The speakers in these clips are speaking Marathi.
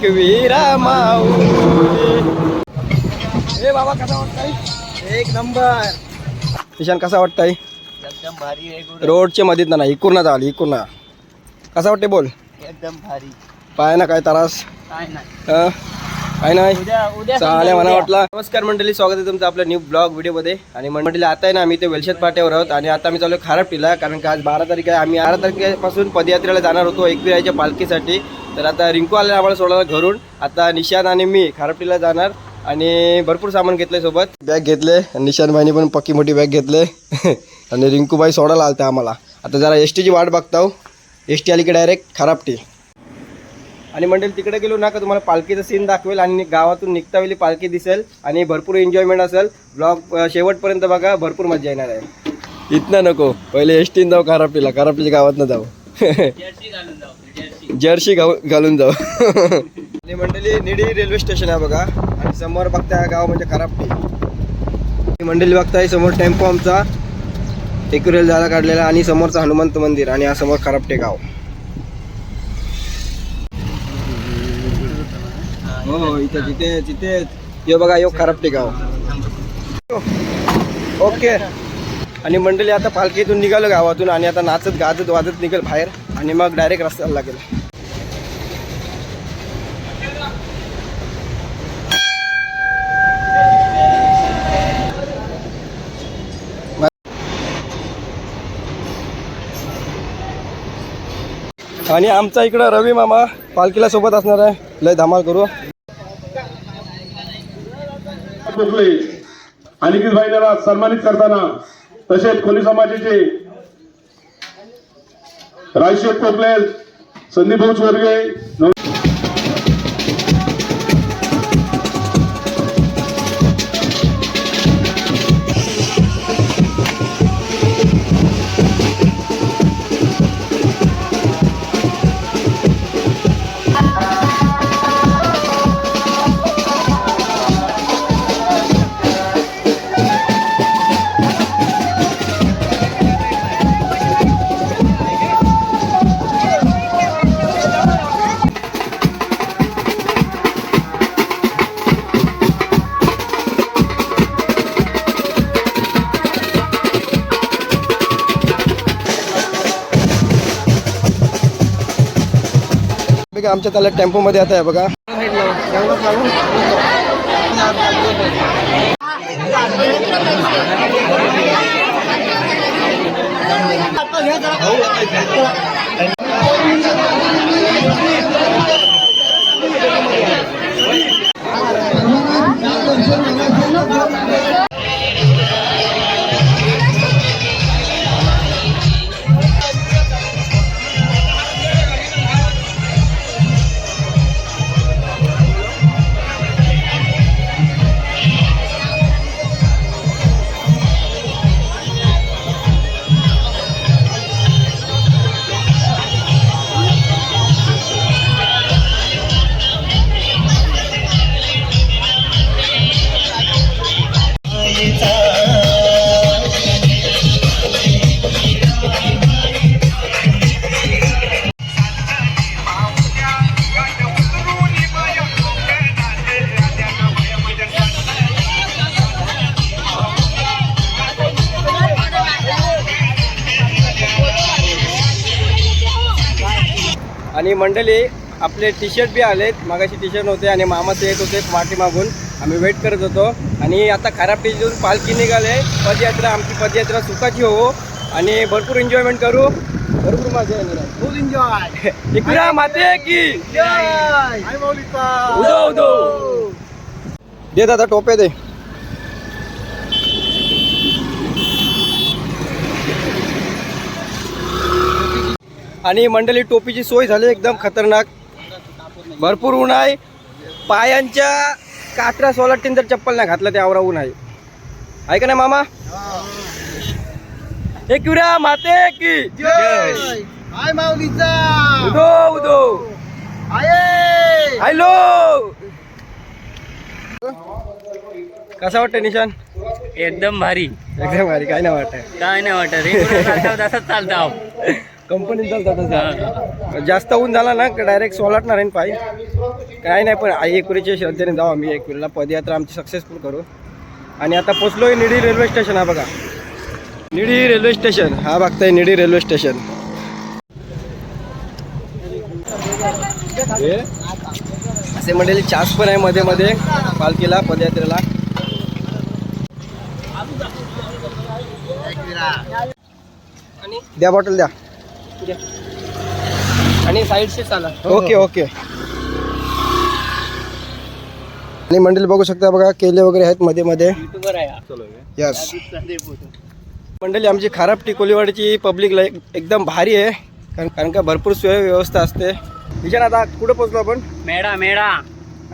माझी एक वीरा माऊ ए बाबा कसा वाटताय एक नंबर. निशान कसा वाटताय? एकदम भारी रोडच्या मध्येच ना इकडून आली इकडून. कसा वाटते बोल? एकदम भारी. पाय ना काय त्रास? काय नाही. हं? काय नाही उद्या उद्या चालेल मला वाटलं. नमस्कार मंडळी स्वागत आहे तुमचं आपल्या न्यू ब्लॉग व्हिडिओमध्ये आणि मंडळी आता आहे ना आम्ही ते वेलशेत पाट्यावर आहोत. आणि आता आम्ही चालू खारपटीला कारण का आज बारा तारीख आहे. आम्ही बारा तारखेपासून पदयात्रेला जाणार होतो एकविराच्या पालखीसाठी. तर आता रिंकू आले आम्हाला सोडायला घरून. आता निशान आणि मी खारपटीला जाणार. आणि भरपूर सामान घेतलंय सोबत. बॅग घेतले. निशान भाईने पण पक्की मोठी बॅग घेतले. आणि रिंकूबाई सोडायला आलता आम्हाला. आता जरा एस टीची वाट बघताव. एस टी आली की डायरेक्ट खारापटी. आणि मंडळी तिकडे गेलो ना का तुम्हाला पालखीचं सीन दाखवेल आणि गावातून निघता वेळी पालखी दिसेल आणि भरपूर एन्जॉयमेंट असेल. ब्लॉग शेवटपर्यंत बघा भरपूर मजा येणार आहे. इथनं नको पहिले एस टीन जाऊ कारापटीला कारापटीच्या गावात जाऊ. जर्सी घाऊ घालून जाऊ. आणि मंडळी निडी रेल्वे स्टेशन आहे बघा. आणि समोर बघताय गाव म्हणजे कारापटी मंडळी बघताय समोर टेम्पो आमचा. एकुरेल झाला काढलेला आणि समोरचं हनुमंत मंदिर आणि हा समोर खरापटे गाव. हो हो इथे तिथे तिथे हे बघा यो खरापटे गाव ओके. आणि मंडळी आता पालखीतून निघालो गावातून आणि आता नाचत गाजत वाजत निघेल बाहेर आणि मग डायरेक्ट रस्त्याला लागेल. आणि आमचा इकडं रवी मामा पालखीला सोबत असणार आहे. लय धमाल करू. पोचले अनिकेत त्याला सन्मानित करताना तसेच कोली समाजाचे राजशेठ पोकले संदीप भाऊ वर्गे आमच्या त्याला टेम्पोमध्ये आता आहे बघा. हो. आणि मंडळी आपले टी शर्ट बी आलेत. मागाशी टी शर्ट होते आणि मामाचे येत होते पाठी मागून आम्ही वेट करत होतो. आणि आता खराब टीजून पालखी निघाले. पदयात्रा आमची पदयात्रा सुखाची हो आणि भरपूर एन्जॉयमेंट करू. भरपूर मजा येणार फुल एन्जॉय इकडा माते की उदो उदो. दे दादा टोपे दे. आणि मंडळी टोपीची सोय झाली एकदम खतरनाक. भरपूर ऊन आहे पायांच्या कात्र्या सोलाटीन जर चप्पल नाही घातलं ते आवरा ऊन आहे आहे का नाही मामा? हे क्युरा माते की. हाय माऊलीचा. उदो उदो. हॅलो कसा वाटतं निशान? एकदम भारी. एकदम भारी काय नाही वाटत. काय नाही वाटत. तसंच चालतं कंपनीत चालतात जास्त ऊन झाला ना डायरेक्ट सोलाटणार आहे पाय काय नाही पण आई एकविरीच्या श्रद्धेने जाऊ आम्ही. एकविरीला पदयात्रा आमची सक्सेसफुल करू. आणि आता पोचलोय निडी रेल्वे स्टेशन हा बघा. निडी रेल्वे स्टेशन हा बघताय निडी रेल्वे स्टेशन असे मंडळी चास पण आहे मध्ये मध्ये पालखीला पदयात्रेला. द्या बॉटल द्या. आणि साईड सीट आला ओके ओके. आणि मंडळी बघू शकता बघा केले वगैरे आहेत मध्ये मध्ये. युट्यूबर आहे यस मंडळी आमची खारापटी कोलीवाडीची पब्लिक लाईफ एकदम भारी आहे. कारण कारण का भरपूर सोय व्यवस्था असते. विचार आता कुठं पोचलो आपण? मेढा मेढा.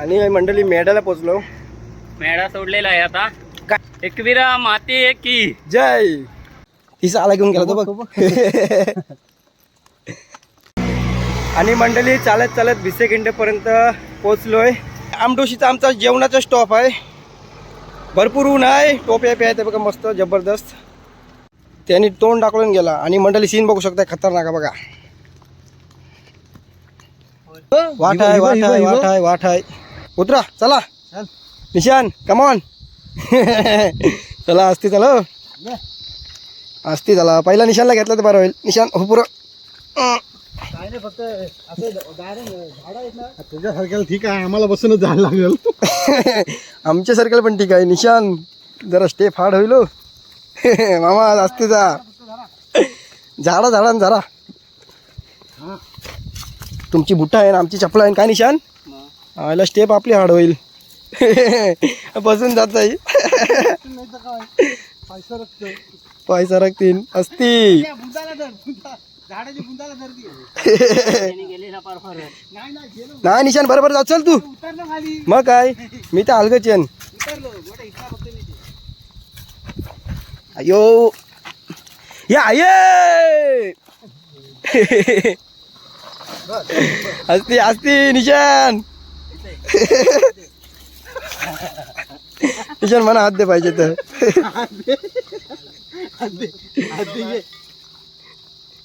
आणि मंडळी मेढ्याला पोचलो मेढा सोडलेला आहे आता. काय? एकविरा माती आहे की जय. तिचा आला घेऊन गेला तो बघ. आणि मंडळी चालत चालत भिसे पर्यंत पोचलोय आमडोशीचा आमचा जेवणाचा स्टॉप आहे. भरपूर ऊन आहे. टोप्या प्या ते बघा मस्त जबरदस्त. त्यांनी तोंड टाकून गेला. आणि मंडळी सीन बघू शकता खतरनाक बघा. वाट आहे वाट आहे वाट आहे वाट आहे. उतरा चला. निशान कमॉन चला असती चला. असती चला. पहिला निशानला घेतला तर बरं होईल. निशान हो पुरं. अं. तुझ्यासारख्याला ठीक आहे आम्हाला बसूनच जायला लागेल. आमच्या सर्कल पण ठीक आहे निशान. जरा स्टेप हार्ड होईल हो. मामा असते जा. झाडा झाडा न जरा. तुमची बुट्टा आहे ना आमची चपला आहे न काय निशान? आयला स्टेप आपली हार्ड होईल. बसून जात आहे पाय सरकतीन असती. नाही निशान बरोबर जा चल तू. मग काय? मी तर अलगच येन अयो. या ये! असती असती निशान. निशान मला हात दे पाहिजे तर.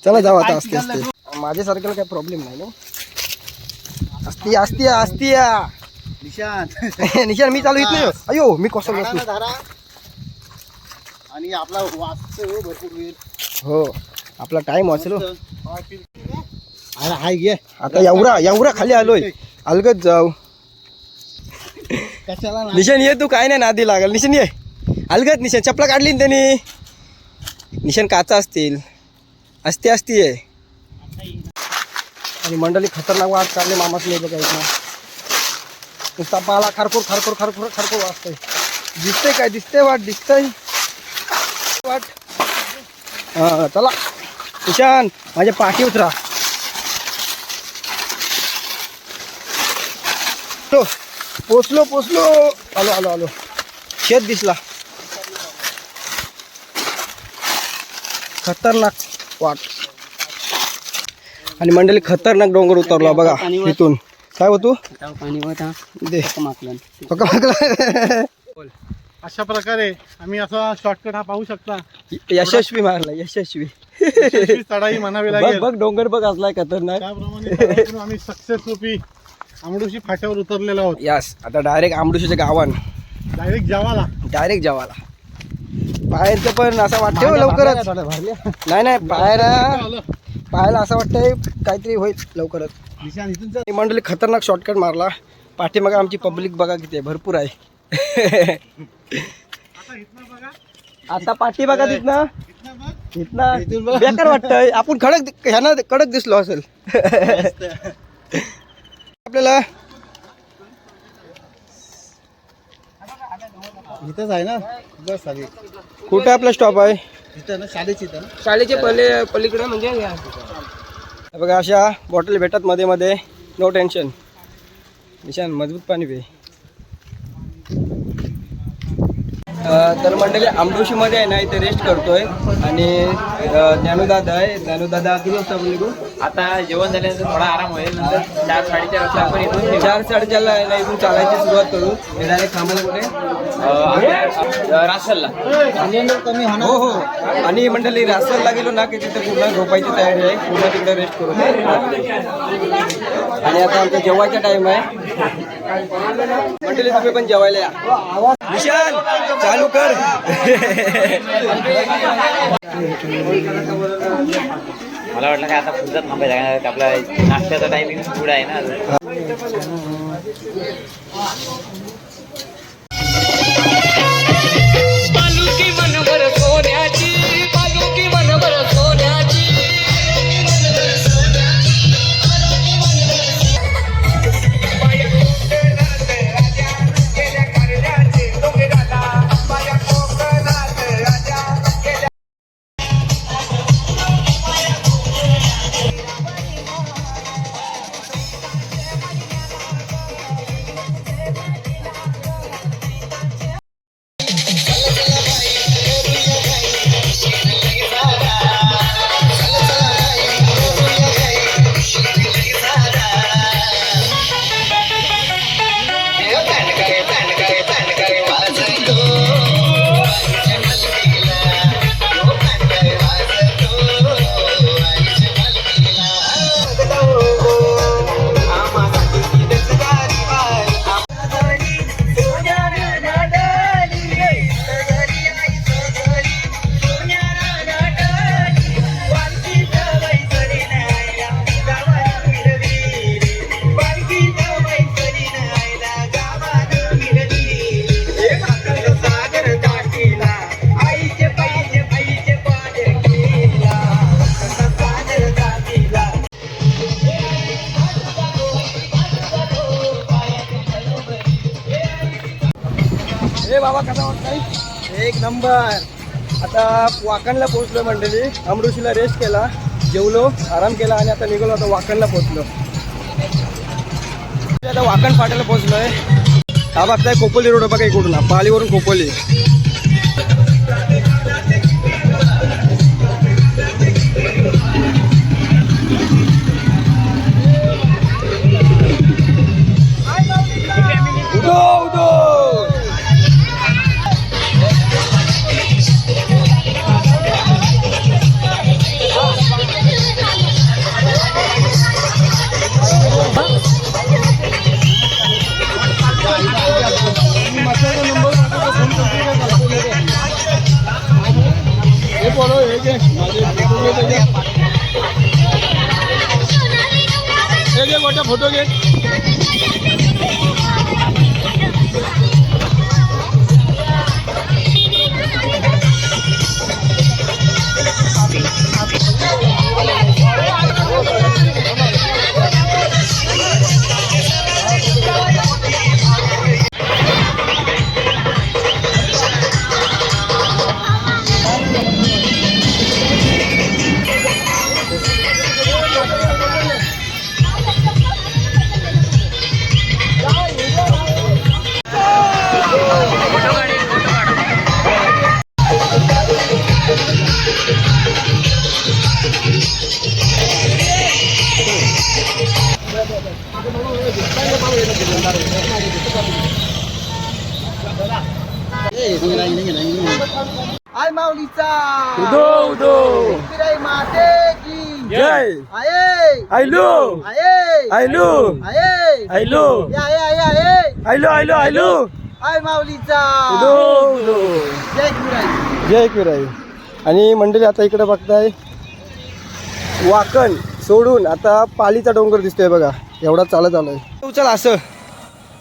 चला जाऊ आता असते असते. माझ्यासारख्याला काही प्रॉब्लेम नाही ना असती असती असती या. निशांत निशान मी चालू येत नाही अयो मी कसं आणि आपला भरपूर वेळ. हो आपला टाइम वाचलो. अरे हाय घे आता एवढा एवढा खाली आलोय. अलगत जाऊ. कशाला निशान ये तू काय नाही नादी लागल. निशान ये. अलगत निशान चपला काढली ना त्यांनी. निशान काचा असतील. असती असती आहे. आणि मंडळी खतरनाक वाट चालले मामाच नाही बघा इथं. नुसता पाला खारखोर खारखोर खारखोर खारखोर वाजतंय. दिसतंय काय? दिसतंय वाट दिसतंय. वाट. हा चला. निशान माझ्या पाठी उतरा. तो पोचलो पोचलो. आलो आलो आलो. शेत दिसला. खतरनाक. वाट आणि मंडळी खतरनाक डोंगर उतरला बघा इथून. काय होतो दे. अशा प्रकारे आम्ही असा शॉर्टकट हा पाहू शकता. यशस्वी मारला यशस्वी. यशस्वी चढाई म्हणावी लागेल. बघ डोंगर बघ असलाय खतरनाक. त्याप्रमाणे आम्ही सक्सेस रूपी आमडोशी फाट्यावर उतरलेलो आहोत. यस आता डायरेक्ट आंबडूशीच्या गावान. डायरेक्ट जावाला. डायरेक्ट जेवाला. बाहेरचं पण असं वाटतं हो लवकरच. नाही नाही बाहेर पाहायला असं वाटतंय काहीतरी होईल लवकरच. निशान इथून चल. मंडळी खतरनाक शॉर्टकट मारला. पाठीमागे आमची पब्लिक बघा किती आहे भरपूर आहे. आता पाठी बघा. तिथनं? इथनं बेकार वाटतंय. आपण खडक ह्यानं कडक दिसलो असेल. आपल्याला इथंच आहे ना? बस आली कुठं आपला स्टॉप आहे? इथं ना शाळेची इथं ना. शाळेचे पहिले पलीकडे म्हणजे हे बघा अशा बॉटल भेटत मध्ये मध्ये. नो टेन्शन निशान मजबूत पाणी पे. तर मंडळी आमडोशीमध्ये आहे ना इथे रेस्ट करतोय. आणि अं, ज्ञानूदादा आहे. ज्ञानूदादा किती वाजता आपण निघू? आता जेवण झाल्यानंतर थोडा आराम होईल नंतर चार साडेचार वाजता आपण इथून. चार साडेचारला इथून चालायची सुरुवात करू. हे डायरेक्ट थांबायला कुठे? रासलला. हो हो. आणि मंडळी रासरला गेलो ना की तिथे पूर्ण झोपायची तयारी आहे. पूर्ण तिकडे रेस्ट करू आणि आता आमचा जेवायचा टाइम आहे. मंडळी तुम्ही पण जेवायला या. विशाल चालू कर. मला वाटलं काय आता पुढचा थांबायला कारण आपला नाश्त्याचा टायमिंग पुढे आहे ना. नंबर. आता वाकणला पोहोचलो मंडळी. अमृषीला रेस्ट केला. जेवलो आराम केला आणि आता निघालो आता वाकणला पोहोचलो. आता वाकण फाट्याला पोहोचलोय. हा बघताय खोपोली रोड बघा इकडून. हा, पालीवरून खोपोली. बोलो हे घे माझे फोटो घे त्याचे. आयलो. आये आयलो. आये आयलो. आयलो आयलो आयलो. आय माऊलीचा. जय किराई आणि मंडळी आता इकडे बघताय. वाकण सोडून आता पालीचा डोंगर दिसतोय बघा. एवढा चालत आलोय. उचल असं.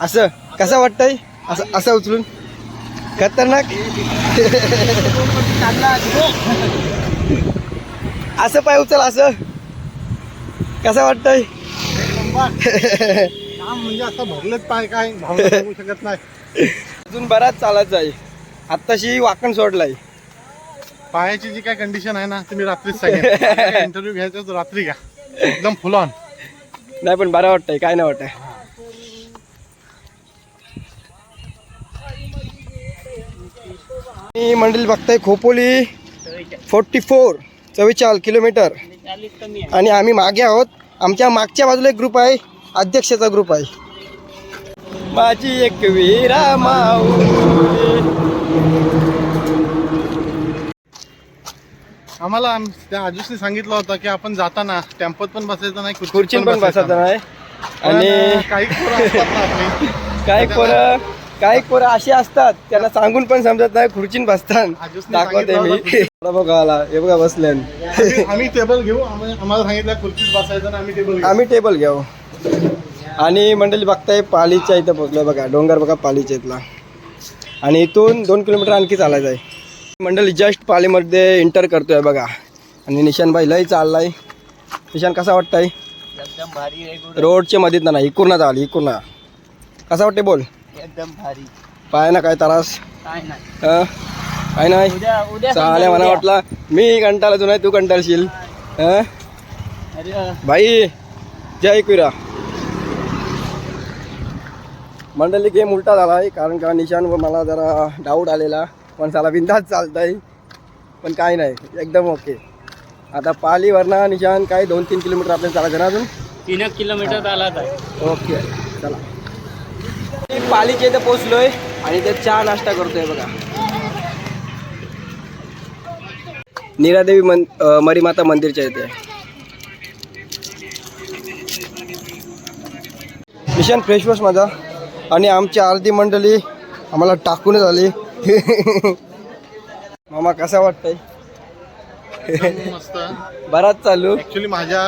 असं. कसं वाटतंय? असं असं उचलून. खतरनाक. असं पाय उचल असं. कसं वाटतंय? म्हणजे असं भरलंच पाय काय? भावना सांगू शकत नाही. अजून बराच चालायचं आहे. आत्ताशी वाकण सोडलाय. पायाची जी काय कंडिशन आहे ना तुम्ही रात्रीच सांगा. इंटरव्ह्यू घ्यायचा तर रात्री घ्या. एकदम फुल ऑन नाही पण बरं वाटतंय. काय नाही वाटतंय. मी मंडळी बघताय खोपोली फोर्टी फोर चव्वेचाळ किलोमीटर आणि आम्ही मागे आहोत. आमच्या मागच्या बाजूला एक ग्रुप आहे. अध्यक्षाचा ग्रुप आहे. माझी एक वीरा माऊ. आम्हाला आम- त्या आजूसने सांगितलं होतं की आपण जाताना टेम्पोत पण बसायचं नाही खुर्चीन पण बसायचं नाही. आणि काही पोरं असतात ना आपली. काही पोरं काही पोरं अशी असतात त्यांना सांगून पण समजत नाही खुर्चीन बसतात. आजूसने दाखवते मी. हे बघा बसले आम्ही- टेबल घेऊ. आम्ही- आम्हाला सांगितलं खुर्चीत बसायचं आणि आम्ही टेबल घेऊ. आम्ही टेबल घेऊ. आणि मंडळी बघताय पालीच्या इथं पोहोचलोय बघा. डोंगर बघा पालीच्या इथला. आणि इथून दोन किलोमीटर आणखी चालायचं आहे. मंडळी जस्ट पालीमध्ये एंटर करतोय बघा. आणि निशानबाई लय चाललाय. निशान कसा वाटतंय? एकदम भारी आहे रोडच्या मध्येच ना इकुर्ना चाल इकुर्ना कसा वाटते बोल? एकदम भारी. पाय ना काय त्रास. काय नाही. हं? काय नाही चालेल मला वाटला मी कंटाळा नाही तू कंटाळशील. हं? भाई जय कुरा मंडळी गेम उलटा झाला आहे कारण का निशानवर मला जरा डाऊट आलेला. पण त्याला बिंदाच चालतंय. पण काय नाही एकदम ओके आता पालीवरना निशान काय दोन तीन किलोमीटर आपल्याला चालायचं ना अजून? तीन किलोमीटर आला आहे. ओके चला. पालीच्या इथे पोचलोय आणि ते चहा नाश्ता करतोय बघा. नीरादेवी मन मरीमाता मंदिरच्या इथे. मिशन फ्रेश वॉश माझा. आणि आमची अर्धी मंडळी आम्हाला टाकूनच आली मामा कसा वाटतंय? बराच चालू. ऍक्च्युली माझ्या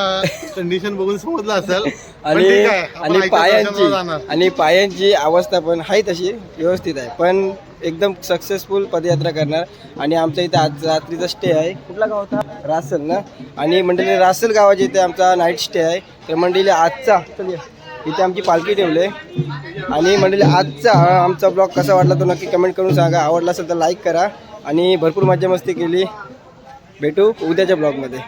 कंडिशन बघून समजलं असेल. आणि आणि पायांची. आणि पायांची अवस्था पण आहे तशी व्यवस्थित आहे. पण एकदम सक्सेसफुल पदयात्रा करणार. आणि आमच्या इथे आज रात्रीचा स्टे आहे. कुठला गाव होता? रासल ना? आणि मंडळी रासल गावाच्या इथे आमचा नाईट स्टे आहे. तर मंडळी आजचा इथे आमची पालखी ठेवले आणि मंडळी आजचा आमचा ब्लॉग कसा वाटला तो नक्की कमेंट करून सांगा. आवडला असेल तर लाईक करा. आणि भरपूर मजा मस्ती केली. भेटू उद्याच्या ब्लॉगमध्ये